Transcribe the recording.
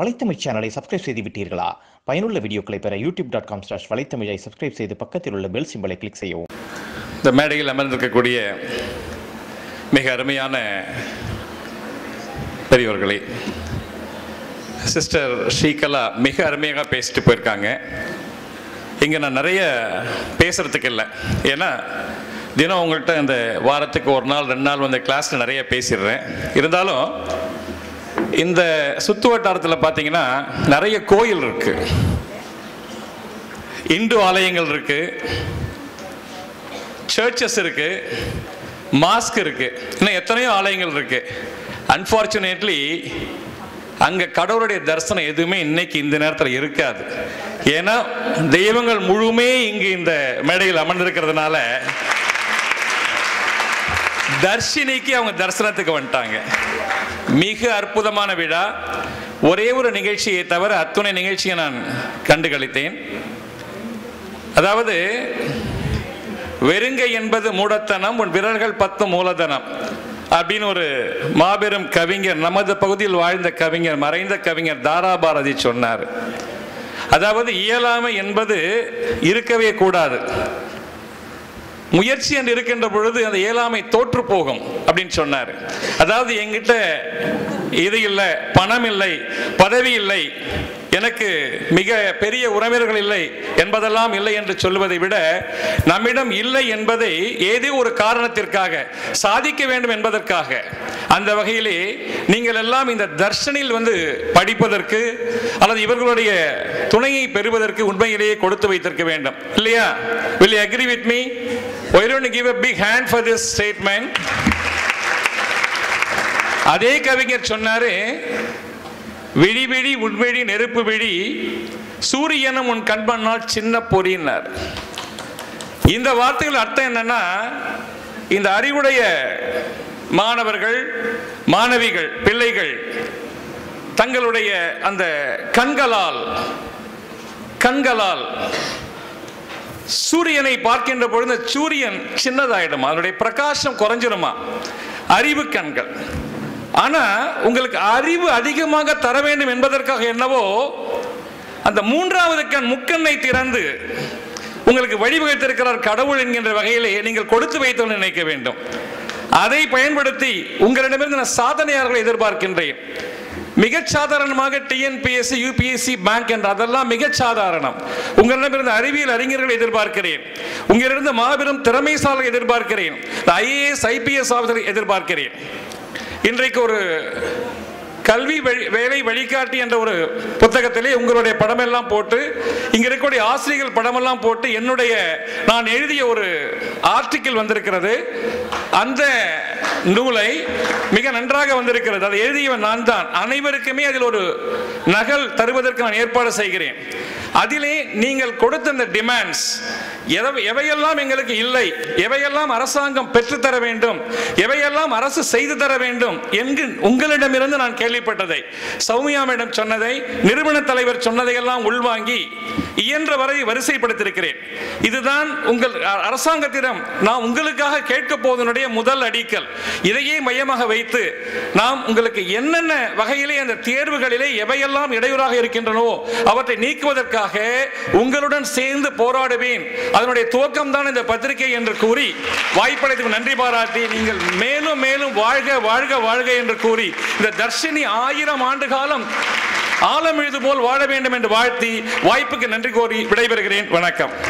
வலைத்தமிழ் சேனலை சப்ஸ்கிரைப் செய்து விட்டீர்களா? பயனுள்ள வீடியோக்களை பெற யூடியூப் டாட் காம் ஸ்லாஷ் வலைத்தமிழை சப்ஸ்கிரைப் செய்து பக்கத்தில் உள்ள பெல் சிம்பலை கிளிக் செய்யவும். இந்த மேடையில் அமர்ந்திருக்கக்கூடிய மிக அருமையான பெரியவர்களே சிஸ்டர் ஸ்ரீகலா மிக அருமையாக பேசிட்டு போயிருக்காங்க. இங்கே நான் நிறைய பேசுகிறதுக்கு இல்லை. ஏன்னா தினம் உங்கள்கிட்ட இந்த வாரத்துக்கு ஒரு நாள் ரெண்டு நாள் வந்து கிளாஸில் நிறைய பேசிடுறேன். இருந்தாலும் இந்த சுத்து வட்டாரத்தில் பார்த்தீங்கன்னா நிறைய கோயில் இருக்கு. இந்து ஆலயங்கள் இருக்கு. சர்ச்சஸ் இருக்கு. மாஸ்க் இருக்கு. இன்னும் எத்தனையோ ஆலயங்கள் இருக்கு. அன்ஃபார்ச்சுனேட்லி அங்கே கடவுளுடைய தரிசனம் எதுவுமே இன்னைக்கு இந்த நேரத்தில் இருக்காது. ஏன்னா தெய்வங்கள் முழுமே இங்கு இந்த மேடையில் அமர்ந்திருக்கிறதுனால தர்ஷினிக்கு அவங்க தரிசனத்துக்கு வந்துட்டாங்க. மிக அற்புதமான விழா. ஒரே ஒரு நிகழ்ச்சியை தவிர அத்துணை நிகழ்ச்சியை நான் கண்டு கழித்தேன் அதாவது வெறுங்கை என்பது மூடத்தனம் உன் விரல்கள் பத்து மூலதனம் அப்படின்னு ஒரு மாபெரும் கவிஞர் நமது பகுதியில் வாழ்ந்த கவிஞர் மறைந்த கவிஞர் தாரா பாரதி சொன்னார். அதாவது இயலாமை என்பது இருக்கவே கூடாது. முயற்சி என்று இருக்கின்ற பொழுது அந்த இயலாமை தோற்று போகும் அப்படின்னு சொன்னார். அதாவது எங்கிட்ட இது இல்லை பணம் இல்லை பதவி இல்லை எனக்கு மிக பெரிய உறவினர்கள் இல்லை என்பதெல்லாம் இல்லை என்று சொல்வதை விட நம்மிடம் இல்லை என்பதை ஏதோ ஒரு காரணத்திற்காக சாதிக்க வேண்டும் என்பதற்காக அந்த வகையிலே நீங்கள் எல்லாம் இந்த தர்ஷனில் வந்து படிப்பதற்கு அல்லது இவர்களுடைய துணையை பெறுவதற்கு உண்மையிலேயே கொடுத்து வைத்திருக்க வேண்டும். இல்லையா? Will agree with me why don't you give a big hand for this statement? அதே கவிஞர் சொன்னாரு விழி விழி உண்விழி நெருப்பு விழி சூரியனும் உன் கண்பண்ணால் சின்ன பொறியினார். இந்த வார்த்தைகள் அர்த்தம் என்னன்னா இந்த அறிவுடைய மாணவர்கள் மாணவிகள் பிள்ளைகள் தங்களுடைய அந்த கண்களால் கண்களால் சூரியனை பார்க்கின்ற பொழுது சூரியன் சின்னதாயிடுமா? அதனுடைய பிரகாசம் குறைஞ்சிருமா அறிவு கண்கள். ஆனா உங்களுக்கு அறிவு அதிகமாக தர வேண்டும் என்பதற்காக என்னவோ அந்த மூன்றாவது கண் முக்கண்ணை திறந்து உங்களுக்கு வழிவகுத்திருக்கிறார் கடவுள் என்கின்ற வகையிலே நீங்கள் கொடுத்து வைத்தோன்னு நினைக்க வேண்டும். அதை பயன்படுத்தி உங்களிடமிருந்து நான் சாதனையாளர்களை எதிர்பார்க்கின்றேன். மிகச் சாதாரணமாக டிஎன்பிஎஸ்சி யூபிஎஸ்சி பேங்க் என்ற அதெல்லாம் மிகச் சாதாரணம் உங்களிடமிருந்து அறிவியல் அறிஞர்களை எதிர்பார்க்கிறேன். உங்களிடம் மாபெரும் திறமைசாலை எதிர்பார்க்கிறேன். ஐஏஎஸ் ஐபிஎஸ் ஆஃபீஸரை எதிர்பார்க்கிறேன். இன்றைக்கு ஒரு கல்வி வழி வேலை வழிகாட்டி என்ற ஒரு புத்தகத்திலே உங்களுடைய படமெல்லாம் போட்டு இங்க இருக்கக்கூடிய ஆசிரியர்கள் படமெல்லாம் போட்டு என்னுடைய நான் எழுதிய ஒரு ஆர்டிக்கிள் வந்திருக்கிறது. அந்த நூலை மிக நன்றாக வந்திருக்கிறது. அதை எழுதியவன் நான் தான். அனைவருக்குமே அதில் ஒரு நகல் தருவதற்கு நான் ஏற்பாடு செய்கிறேன். அதிலே நீங்கள் கொடுத்த இந்த டிமாண்ட்ஸ் எவையெல்லாம் எங்களுக்கு இல்லை எவையெல்லாம் அரசாங்கம் பெற்றுத்தர வேண்டும் எவையெல்லாம் அரசு செய்து தர வேண்டும் என்று உங்களிடமிருந்து நான் கேள்விப்பட்டதை. சௌமியா மேடம் சொன்னதை நிறுவன தலைவர் சொன்னதையெல்லாம் உள்வாங்கி இயன்ற வரை வரிசைப்படுத்தியிருக்கிறேன். இதுதான் உங்கள் அரசாங்கத்திடம் நான் உங்களுக்காக கேட்க போவதனுடைய முதல் அடிக்கல். இதையே மையமாக வைத்து நாம் உங்களுக்கு என்னென்ன வகையிலே அந்த தேர்வுகளிலே எவையெல்லாம் இடையூறாக இருக்கின்றனவோ அவற்றை நீக்குவதற்காக உங்களுடன் சேர்ந்து போராடுவேன். அதனுடைய துவக்கம் தான் இந்த பத்திரிகை என்று கூறி வாய்ப்படைத்துக்கு நன்றி பாராட்டி நீங்கள் மேலும் மேலும் வாழ்க வாழ்க வாழ்க என்று கூறி இந்த தர்ஷினி ஆயிரம் ஆண்டு காலம் ஆழம் எழுது போல் வாழ வேண்டும் என்று வாழ்த்தி வாய்ப்புக்கு நன்றி கோரி விடைபெறுகிறேன். வணக்கம்.